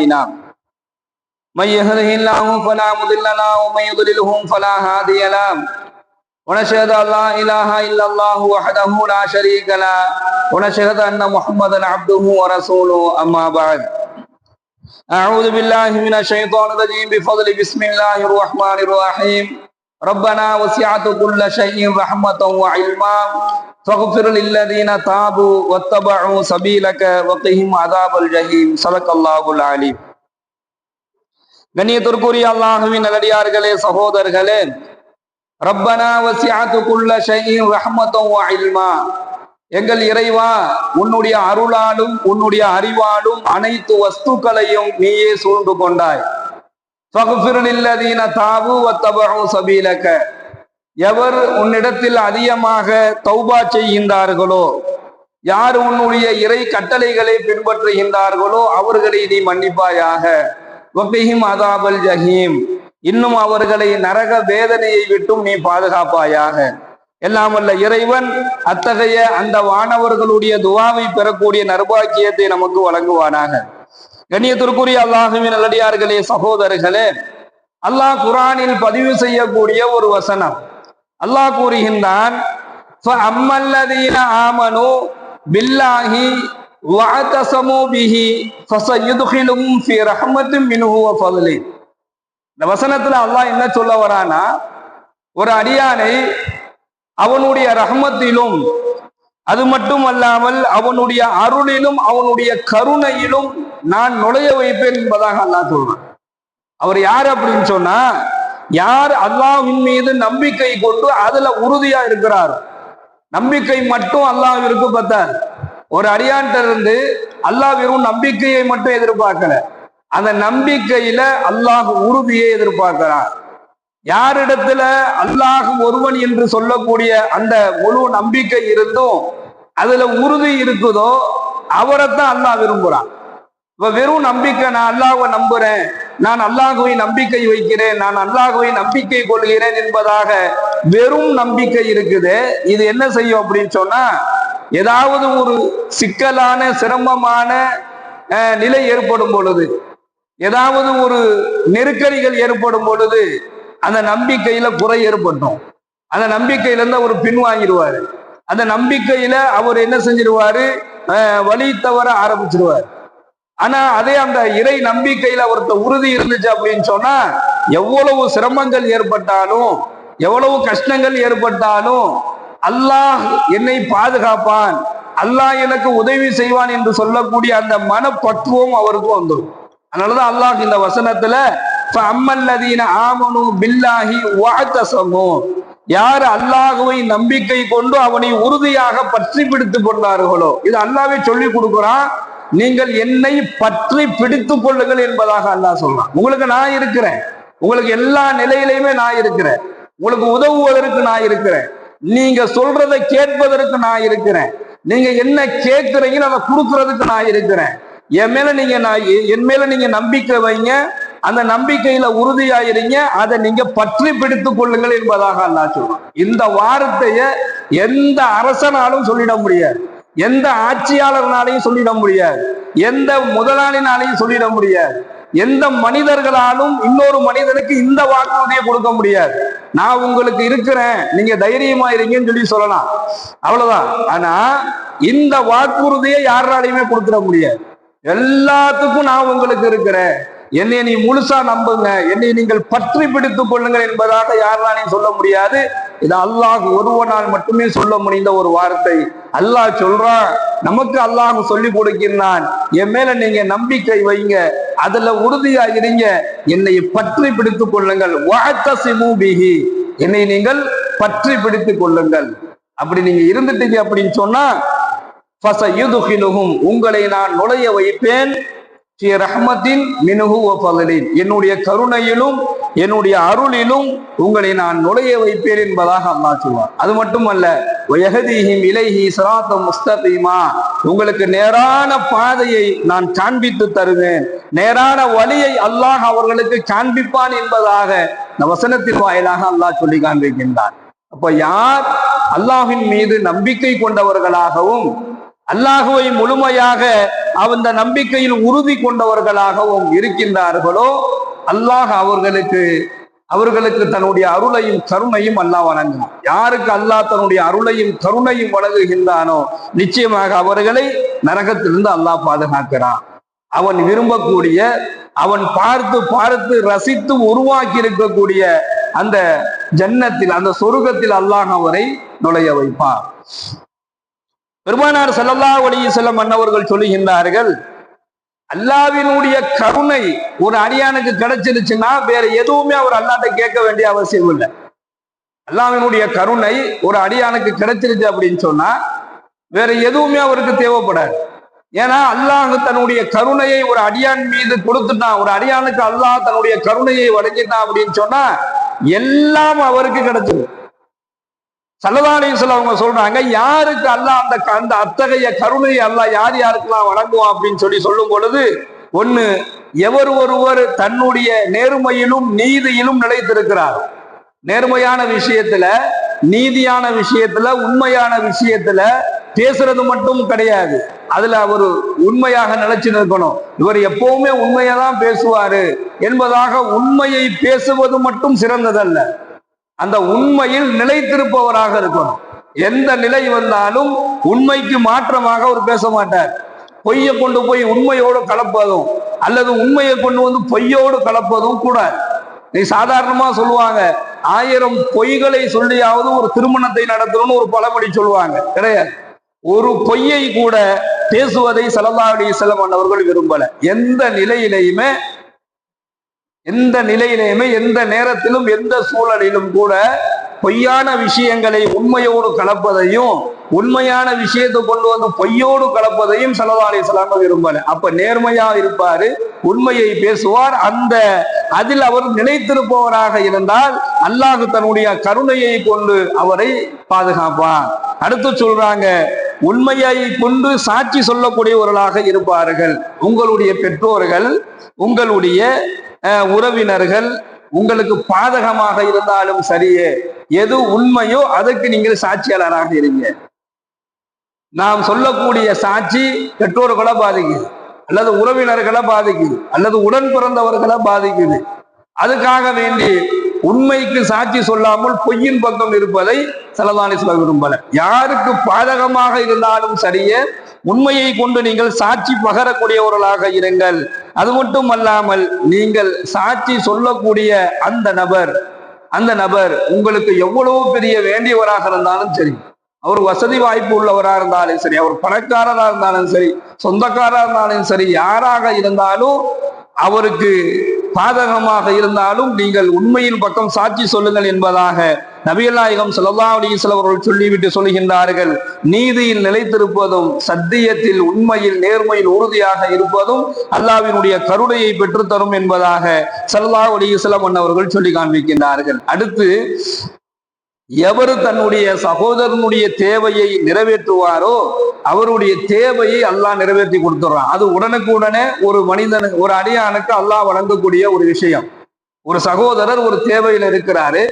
أعمالنا من يهده الله فلا مضل له ومن يضلله فلا هادي له. ونشهد أن لا إله إلا الله وحده لا شريك له. ونشهد أن محمدا عبده ورسوله أما بعد. أعوذ بالله من الشيطان الرجيم. بفضل بسم الله الرحمن الرحيم. ربنا وسعت كل شيء رحمة وعلما فاغفر للذين تابوا واتبعوا سبيلك وقهم عذاب الجحيم صدق الله العليم கண்ணியத்திற்குரிய அல்லாஹுவின் நல்லடியார்களே சகோதரர்களே ரப்பனா வசியாத்து குள்ள ஷைஇன் ரஹ்மத்தும் வ இல்மா எங்கள் இறைவா உன்னுடைய அருளாலும் உன்னுடைய அறிவாலும் அனைத்து வஸ்துக்களையும் நீயே சூழ்ந்து கொண்டாய் எவர் உன்னிடத்தில் அதிகமாக தௌபா செய்கின்றார்களோ யார் உன்னுடைய இறை கட்டளைகளை பின்பற்றுகின்றார்களோ அவர்களை நீ மன்னிப்பாயாக. வபிஹிம் அதாபல் ஜஹீம். இன்னும் அவர்களை நரக வேதனையை விட்டும் நீ பாதுகாப்பாயாக. எல்லாம் வல்ல இறைவன் அத்தகைய அந்த வானவர்களுடைய துவாவை பெறக்கூடிய நர்பாக்கியத்தை நமக்கு வழங்குவானாக. கண்ணியத்திற்குரிய அல்லாஹுவின் நல்லடியார்களே சகோதரர்களே அல்லாஹ் குரானில் பதிவு செய்யக்கூடிய ஒரு வசனம். அல்லாஹ் கூறுகின்றான் ஆமனு பில்லாஹி வஅதஸமு பிஹி ஃபஸயுத்கிலுஹும் ஃபீ ரஹ்மத்தின் மின்ஹு வ இந்த வசனத்துல அல்லாஹ் என்ன சொல்ல வரானா ஒரு அடியானை அவனுடைய ரஹமத்திலும் அது மட்டும் அல்லாமல் அவனுடைய அருளிலும் அவனுடைய கருணையிலும் நான் நுழைய வைப்பேன் என்பதாக அல்லாஹ் சொல்றான். அவர் யார் அப்படின்னு சொன்னா யார் அல்லாவின் மீது நம்பிக்கை கொண்டு அதுல உறுதியா இருக்கிறார் நம்பிக்கை மட்டும் அல்லாவிற்கு பத்தாது ஒரு அடியான்ட்ட இருந்து அல்லாஹ் வெறும் நம்பிக்கையை மட்டும் எதிர்பார்க்கல அந்த நம்பிக்கையில அல்லாஹ் உறுதியை எதிர்பார்க்கிறார். யாரிடத்துல அல்லாஹ் ஒருவன் என்று சொல்லக்கூடிய அந்த முழு நம்பிக்கை இருந்தும் அதுல உறுதி இருக்குதோ அவரைத்தான் அல்லாஹ் விரும்புறான். இப்ப வெறும் நம்பிக்கை நான் அல்லாஹுவை நம்புறேன் நான் அல்லாஹுவை நம்பிக்கை வைக்கிறேன் நான் அல்லாஹுவை நம்பிக்கை கொள்கிறேன் என்பதாக வெறும் நம்பிக்கை இருக்குது. இது என்ன செய்யும் அப்படின்னு சொன்னா ஏதாவது ஒரு சிக்கலான சிரமமான நிலை ஏற்படும் பொழுது ஏதாவது ஒரு நெருக்கடிகள் ஏற்படும் பொழுது அந்த நம்பிக்கையில குறை ஏற்பட்டோம் அந்த நம்பிக்கையில இருந்து அவர் பின்வாங்கிடுவாரு. அந்த நம்பிக்கையில அவர் என்ன செஞ்சிருவாரு? அஹ், வழி தவற ஆரம்பிச்சிருவார். ஆனா அதே அந்த இறை நம்பிக்கையில அவர்த்த உறுதி இருந்துச்சு அப்படின்னு சொன்னா எவ்வளவு சிரமங்கள் ஏற்பட்டாலும் எவ்வளவு கஷ்டங்கள் ஏற்பட்டாலும் அல்லாஹ் என்னை பாதுகாப்பான் அல்லாஹ் எனக்கு உதவி செய்வான் என்று சொல்லக்கூடிய அந்த மனப்பக்குவம் அவருக்கு வந்துடும். அதனாலதான் அல்லாஹ் இந்த வசனத்துல அம்மல்லதீன ஆமனு பில்லாஹி வாத்தசமோ யார் அல்லாஹுவை நம்பிக்கை கொண்டு அவனை உறுதியாக பற்றி பிடித்துக் கொண்டார்களோ? இது அல்லாவே சொல்லி கொடுக்கிறான். நீங்கள் என்னை பற்றி பிடித்துக் கொள்ளுங்கள் என்பதாக அல்லாஹ் சொல்றான். உங்களுக்கு நான் இருக்கிறேன். உங்களுக்கு எல்லா நிலையிலையுமே நான் இருக்கிறேன். உங்களுக்கு உதவுவதற்கு நான் இருக்கிறேன். நீங்க சொல்றதை கேட்பதற்கு நான் இருக்கிறேன். நீங்க என்ன கேட்கிறீங்கன்னு அதை கொடுக்கறதுக்கு நான் இருக்கிறேன். என் மேல நீங்க நான் என் மேல நீங்க நம்பிக்கை வைங்க. அந்த நம்பிக்கையில உறுதியாயிருங்க. அதை நீங்க பற்றி பிடித்துக் கொள்ளுங்கள் என்பதாக அல்லா சொல்றான். இந்த வார்த்தைய எந்த அரசனாலும் சொல்லிட முடியாது. எந்த ஆட்சியாளர்னாலையும் சொல்லிட முடியாது. எந்த முதலாளினாலையும் சொல்லிட முடியாது. எந்த மனிதர்களாலும் இன்னொரு மனிதனுக்கு இந்த வாக்குறுதியை கொடுக்க முடியாது. நான் உங்களுக்கு இருக்கிறேன். நீங்க தைரியமா இருங்கன்னு சொல்லி சொல்லலாம். அவ்வளவுதான். ஆனா இந்த வாக்குறுதியை யாராலையுமே கொடுத்துட முடியாது. எல்லாத்துக்கும் நான் உங்களுக்கு இருக்கிறேன். என்னை நீ முழுசா நம்புங்க. என்னை நீங்கள் பற்றி பிடித்துக் கொள்ளுங்கள் என்பதாக யாராலையும் சொல்ல முடியாது. இது அல்லாஹ் ஒருவனால் மட்டுமே சொல்ல முடிந்த ஒரு வார்த்தை. அல்லாஹ் சொல்றான் நமக்கு அல்லாஹ் சொல்லி கொடுக்கிறான் என் மேல நீங்க நம்பிக்கை வைங்க. அதுல உறுதியா இருங்க. என்னை பற்றி பிடித்துக் கொள்ளுங்கள். வஅத்தஸிமு பிஹி. என்னை நீங்கள் பற்றி பிடித்துக் கொள்ளுங்கள். அப்படி நீங்க இருந்துட்டீங்க அப்படின்னு சொன்னா உங்களை நான் நுழைய வைப்பேன். ரஹ்மத்தின் மினுகு வ என்னுடைய கருணையிலும் என்னுடைய அருளிலும் உங்களை நான் நுழைய வைப்பேன் என்பதாக அல்லாஹ் சொல்வார். அது மட்டுமல்ல வயஹதீஹிம் இலைஹி சராத்தம் முஸ்தகீமா. உங்களுக்கு நேரான பாதையை நான் காண்பித்து தருவேன். நேரான வழியை அல்லாஹ் அவர்களுக்கு காண்பிப்பான் என்பதாக இந்த வசனத்தின் வாயிலாக அல்லாஹ் சொல்லி காண்பிக்கின்றான். அப்ப யார் அல்லாஹின் மீது நம்பிக்கை கொண்டவர்களாகவும் அல்லாஹுவை முழுமையாக அந்த நம்பிக்கையில் உறுதி கொண்டவர்களாகவும் இருக்கின்றார்களோ அல்லாஹ் அவர்களுக்கு அவர்களுக்கு தன்னுடைய அருளையும் கருணையும் அல்லாஹ் வழங்கினான். யாருக்கு அல்லாஹ் தன்னுடைய அருளையும் கருணையும் வழங்குகின்றானோ நிச்சயமாக அவர்களை நரகத்திலிருந்து அல்லாஹ் பாதுகாக்கிறான். அவன் விரும்பக்கூடிய அவன் பார்த்து பார்த்து ரசித்து உருவாக்கி இருக்கக்கூடிய அந்த ஜன்னத்தில் அந்த சொருகத்தில் அல்லாஹ் அவரை நுழைய வைப்பான். பெருமானார் செல்லல்லா ஒளிய செல்லம் மன்னவர்கள் சொல்லுகின்றார்கள் அல்லாவினுடைய கருணை ஒரு அடியானுக்கு கிடைச்சிருச்சுன்னா வேற எதுவுமே அவர் அல்லாட்ட கேட்க வேண்டிய அவசியம் இல்லை. அல்லாவினுடைய கருணை ஒரு அடியானுக்கு கிடைச்சிருச்சு அப்படின்னு சொன்னா வேற எதுவுமே அவருக்கு தேவைப்படாது. ஏன்னா அல்லாஹ் தன்னுடைய கருணையை ஒரு அடியான் மீது கொடுத்துட்டான் ஒரு அடியானுக்கு அல்லாஹ் தன்னுடைய கருணையை வழங்கிட்டான் அப்படின்னு சொன்னா எல்லாம் அவருக்கு கிடைச்சிடும் சல்லதாலேஸ்வரம் அவங்க சொல்றாங்க யாருக்கு அல்லாஹ் அந்த அந்த அத்தகைய கருணையை அல்லா யார் யாருக்கெல்லாம் வழங்குவான்? அப்படின்னு சொல்லி சொல்லும் பொழுது ஒண்ணு எவர் ஒருவர் தன்னுடைய நேர்மையிலும் நீதியிலும் நிலைத்திருக்கிறார். நேர்மையான விஷயத்துல நீதியான விஷயத்துல உண்மையான விஷயத்துல பேசுறது மட்டும் கிடையாது. அதுல அவர் உண்மையாக நிலைச்சு நிற்கணும். இவர் எப்பவுமே உண்மையை தான் பேசுவாரு. என்பதாக உண்மையை பேசுவது மட்டும் சிறந்ததல்ல. அந்த உண்மையில் நிலைத்திருப்பவராக இருக்கணும். எந்த நிலை வந்தாலும் உண்மைக்கு மாற்றமாக அவர் பேச மாட்டார். பொய்யை கொண்டு போய் உண்மையோடு கலப்பதும் அல்லது உண்மையை கொண்டு வந்து பொய்யோடு கலப்பதும் கூடாது. நீ சாதாரணமா சொல்லுவாங்க ஆயிரம் பொய்களை சொல்லியாவது ஒரு திருமணத்தை நடத்தணும்னு ஒரு பழமொழி சொல்லுவாங்க. கிடையாது. ஒரு பொய்யை கூட பேசுவதை சலல்லா அலி செல்லம் அவர்கள் விரும்பல. எந்த நிலையிலையுமே எந்த நிலையிலையுமே எந்த நேரத்திலும் எந்த சூழலிலும் கூட பொய்யான விஷயங்களை உண்மையோடு கலப்பதையும் உண்மையான விஷயத்தை கொண்டு வந்து பொய்யோடு கலப்பதையும் சலதாரி சொல்லாம விரும்பல. அப்ப நேர்மையா இருப்பாரு உண்மையை பேசுவார். அந்த அதில் அவர் நினைத்திருப்பவராக இருந்தால் அல்லாஹு தன்னுடைய கருணையை கொண்டு அவரை பாதுகாப்பார் அடுத்து சொல்றாங்க உண்மையை கொண்டு சாட்சி சொல்லக்கூடியவர்களாக இருப்பார்கள். உங்களுடைய பெற்றோர்கள் உங்களுடைய உறவினர்கள் உங்களுக்கு பாதகமாக இருந்தாலும் சரியே எது உண்மையோ அதுக்கு நீங்கள் சாட்சியாளராக இருங்க. நாம் சொல்லக்கூடிய சாட்சி பெற்றோர்களை பாதிக்குது. அல்லது உறவினர்களை பாதிக்குது. அல்லது உடன் பிறந்தவர்களை பாதிக்குது. அதுக்காக வேண்டி உண்மைக்கு சாட்சி சொல்லாமல் பொய்யின் பக்கம் இருப்பதை செலவாணி சொல்ல விரும்பல. யாருக்கு பாதகமாக இருந்தாலும் சரியே உண்மையை கொண்டு நீங்கள் சாட்சி பகரக்கூடியவர்களாக இருங்கள். அது மட்டும் அல்லாமல் நீங்கள் சாட்சி சொல்லக்கூடிய அந்த நபர் அந்த நபர் உங்களுக்கு எவ்வளவு பெரிய வேண்டியவராக இருந்தாலும் சரி. அவர் வசதி வாய்ப்பு உள்ளவராக இருந்தாலும் சரி அவர் பணக்காரராக இருந்தாலும் சரி சொந்தக்காரராக இருந்தாலும் சரி யாராக இருந்தாலும் அவருக்கு பாதகமாக இருந்தாலும் நீங்கள் உண்மையின் பக்கம் சாட்சி சொல்லுங்கள் என்பதாக நபியநாயகம் சல்லா அலிஸ்வல் அவர்கள் சொல்லிவிட்டு சொல்கின்றார்கள் நீதியில் நிலைத்திருப்பதும் சத்தியத்தில் உண்மையில் நேர்மையில் உறுதியாக இருப்பதும் அல்லாவினுடைய கருணையை பெற்றுத்தரும் என்பதாக சல்லா அலிஸ்லாம் அவர்கள் சொல்லி காண்பிக்கின்றார்கள். அடுத்து எவர் தன்னுடைய சகோதரனுடைய தேவையை நிறைவேற்றுவாரோ அவருடைய தேவையை அல்லாஹ் நிறைவேற்றி கொடுத்துறான். அது உடனுக்கு உடனே ஒரு மனிதனுக்கு ஒரு அடியானுக்கு அல்லாஹ் வழங்கக்கூடிய ஒரு விஷயம். ஒரு சகோதரர் ஒரு தேவையில் இருக்கிறாரு.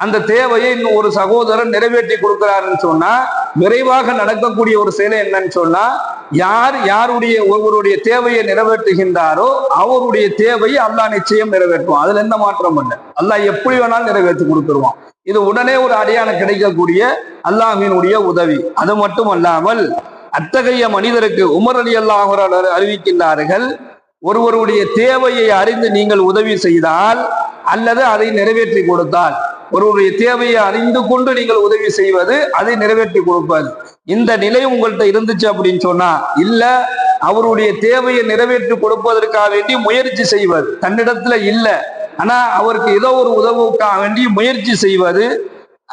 அந்த தேவையை இன்னும் ஒரு சகோதரர் நிறைவேற்றி கொடுக்கிறாருன்னு சொன்னா விரைவாக நடக்கக்கூடிய ஒரு செயலை என்னன்னு சொன்னா யார் யாருடைய ஒருவருடைய தேவையை நிறைவேற்றுகின்றாரோ அவருடைய தேவையை அல்லாஹ் நிச்சயம் நிறைவேற்றுவான். அதுல எந்த மாற்றம் இல்லை. அல்லாஹ் எப்படி வேணாலும் நிறைவேற்றி கொடுத்துருவான். இது உடனே ஒரு அடையாள கிடைக்கக்கூடிய அல்லாஹினுடைய உதவி. அது மட்டும் அல்லாமல் அத்தகைய மனிதருக்கு உமர் அலி அல்லாஹ் அறிவிக்கின்றார்கள் ஒருவருடைய தேவையை அறிந்து நீங்கள் உதவி செய்தால் அல்லது அதை நிறைவேற்றி கொடுத்தால். ஒருவருடைய தேவையை அறிந்து கொண்டு நீங்கள் உதவி செய்வது அதை நிறைவேற்றி கொடுப்பது. இந்த நிலை உங்கள்கிட்ட இருந்துச்சு அப்படின்னு சொன்னா இல்ல அவருடைய தேவையை நிறைவேற்றி கொடுப்பதற்காக வேண்டி முயற்சி செய்வது. தன்னிடத்துல இல்லை. ஆனா அவருக்கு ஏதோ ஒரு உதவுக்காக வேண்டி முயற்சி செய்வது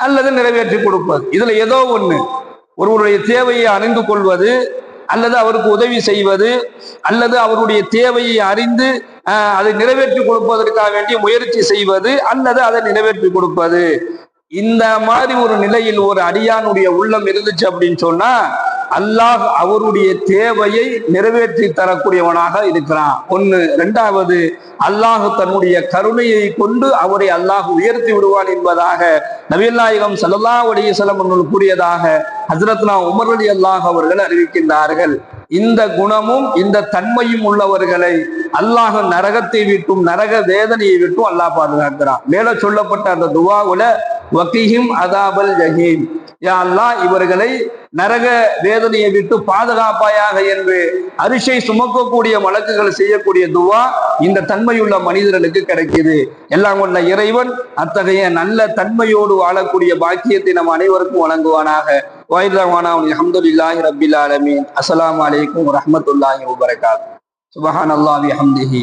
அல்லது நிறைவேற்றி கொடுப்பது. இதுல ஏதோ ஒண்ணு. ஒருவருடைய தேவையை அறிந்து கொள்வது அல்லது அவருக்கு உதவி செய்வது அல்லது அவருடைய தேவையை அறிந்து அதை நிறைவேற்றி கொடுப்பதற்காக வேண்டிய முயற்சி செய்வது அல்லது அதை நிறைவேற்றி கொடுப்பது. இந்த மாதிரி ஒரு நிலையில் ஒரு அடியானுடைய உள்ளம் இருந்துச்சு அப்படின்னு சொன்னா அல்லாஹ் அவருடைய தேவையை நிறைவேற்றி தரக்கூடியவனாக இருக்கிறான். ஒன்னு ரெண்டாவது அல்லாஹ் தன்னுடைய கருணையை கொண்டு அவரை அல்லாஹ் உயர்த்தி விடுவான் என்பதாக நபியல்லாயகம் சல்லா உடைய அவர்கள் கூறியதாக ஹசரத்னா உமர் அலி அல்லாஹ் அவர்கள் அறிவிக்கின்றார்கள். இந்த குணமும் இந்த தன்மையும் உள்ளவர்களை அல்லாஹ் நரகத்தை விட்டும் நரக வேதனையை விட்டும் அல்லாஹ் பாதுகாக்கிறான். மேல சொல்லப்பட்ட அந்த துவாவுல வக்கீஹிம் அதாபல் ஜஹீம். யா அல்லாஹ் இவர்களை நரக வேதனையை விட்டு பாதுகாப்பாயாக என்று அரிசை சுமக்கக்கூடிய வழக்குகள் செய்யக்கூடிய துவா இந்த தன்மையுள்ள மனிதர்களுக்கு கிடைக்குது. எல்லாம் உள்ள இறைவன் அத்தகைய நல்ல தன்மையோடு வாழக்கூடிய பாக்கியத்தை நம் அனைவருக்கும் வழங்குவானாக. அஹமதுல்லாஹி ரபில் ஆலமீன் அஸ்ஸலாமு அலைக்கும் வரஹ்மத்துல்லாஹி வபரகாத் சுபஹான் அல்லாஹி ஹம்திஹி